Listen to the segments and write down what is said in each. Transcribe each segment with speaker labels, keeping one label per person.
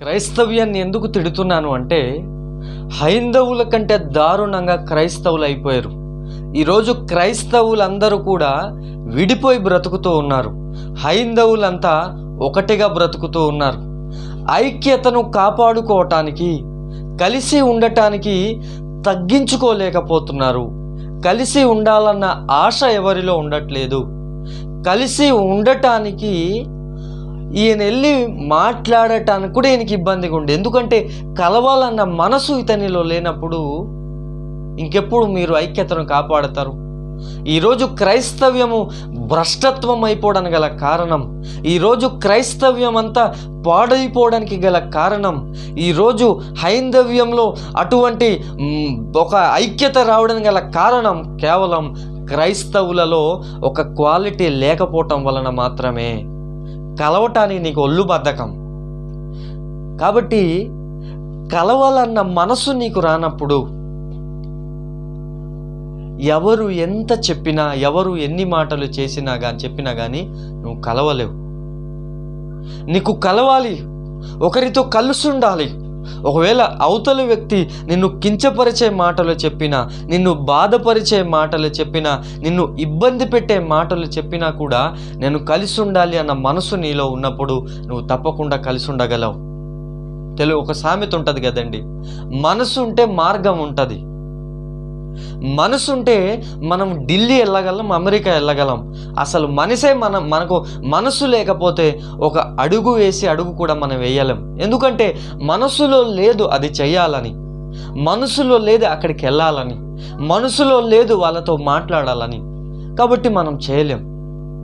Speaker 1: క్రైస్తవ్యాన్ని ఎందుకు తిడుతున్నాను అంటే హైందవుల కంటే దారుణంగా క్రైస్తవులు అయిపోయారు. ఈరోజు క్రైస్తవులందరూ కూడా విడిపోయి బ్రతుకుతూ ఉన్నారు. హైందవులంతా ఒకటిగా బ్రతుకుతూ ఉన్నారు. ఐక్యతను కాపాడుకోవటానికి కలిసి ఉండటానికి తగ్గించుకోలేకపోతున్నారు. కలిసి ఉండాలన్న ఆశ ఎవరిలో ఉండట్లేదు. కలిసి ఉండటానికి ఈయన వెళ్ళి మాట్లాడటానికి కూడా ఈయనకి ఇబ్బందిగా ఉండే. ఎందుకంటే కలవాలన్న మనసు ఇతనిలో లేనప్పుడు ఇంకెప్పుడు మీరు ఐక్యతను కాపాడతారు. ఈరోజు క్రైస్తవ్యము భ్రష్టత్వం అయిపోవడానికి గల కారణం. ఈరోజు క్రైస్తవ్యం అంతా పాడైపోవడానికి గల కారణం. ఈరోజు హైందవ్యంలో అటువంటి ఒక ఐక్యత రావడానికి గల కారణం కేవలం క్రైస్తవులలో ఒక క్వాలిటీ లేకపోవటం వలన మాత్రమే. కలవటానికి నీకు ఒళ్ళు బద్ధకం. కాబట్టి కలవాలన్న మనసు నీకు రానప్పుడు ఎవరు ఎంత చెప్పినా ఎవరు ఎన్ని మాటలు చేసినా కానీ చెప్పినా కానీ నువ్వు కలవలేవు. నీకు కలవాలి. ఒకరితో కలిసి ఉండాలి. ఒకవేళ అవతల వ్యక్తి నిన్ను కించపరిచే మాటలు చెప్పినా నిన్ను బాధపరిచే మాటలు చెప్పినా నిన్ను ఇబ్బంది పెట్టే మాటలు చెప్పినా కూడా నేను కలిసి ఉండాలి అన్న మనసు నీలో ఉన్నప్పుడు నువ్వు తప్పకుండా కలిసి ఉండగలవు తెలుగు ఒక సామెత ఉంటుంది కదండి. మనసు ఉంటే మార్గం ఉంటుంది. మనసు ఉంటే మనం ఢిల్లీ వెళ్ళగలం అమెరికా వెళ్ళగలం అసలు మనసే మనం మనకు మనసు లేకపోతే ఒక అడుగు వేసి అడుగు కూడా మనం వేయలేం. ఎందుకంటే మనసులో లేదు అది చెయ్యాలని. మనసులో లేదు అక్కడికి వెళ్ళాలని మనసులో లేదు వాళ్ళతో మాట్లాడాలని. కాబట్టి మనం చేయలేం.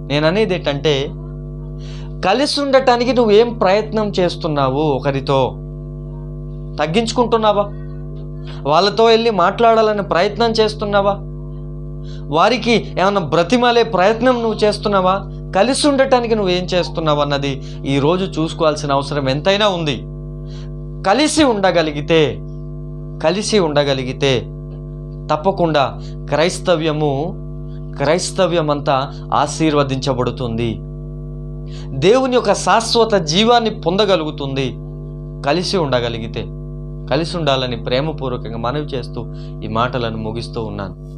Speaker 1: నేను అనేది ఏంటంటే కలిసి ఉండటానికి నువ్వేం ప్రయత్నం చేస్తున్నావు ఒకరితో? తగ్గించుకుంటున్నావా? వాళ్ళతో వెళ్ళి మాట్లాడాలని ప్రయత్నం చేస్తున్నావా? వారికి ఏమైనా బ్రతిమాలే ప్రయత్నం నువ్వు చేస్తున్నావా? కలిసి ఉండటానికి నువ్వేం చేస్తున్నావు అన్నది ఈరోజు చూసుకోవాల్సిన అవసరం ఎంతైనా ఉంది. కలిసి ఉండగలిగితే కలిసి ఉండగలిగితే తప్పకుండా క్రైస్తవ్యము క్రైస్తవ్యమంతా ఆశీర్వదించబడుతుంది. దేవుని యొక్క శాశ్వత జీవాన్ని పొందగలుగుతుంది. కలిసి ఉండగలిగితే. కలిసి ఉండాలని ప్రేమపూర్వకంగా మనవి చేస్తూ ఈ మాటలను ముగిస్తూ ఉన్నాను.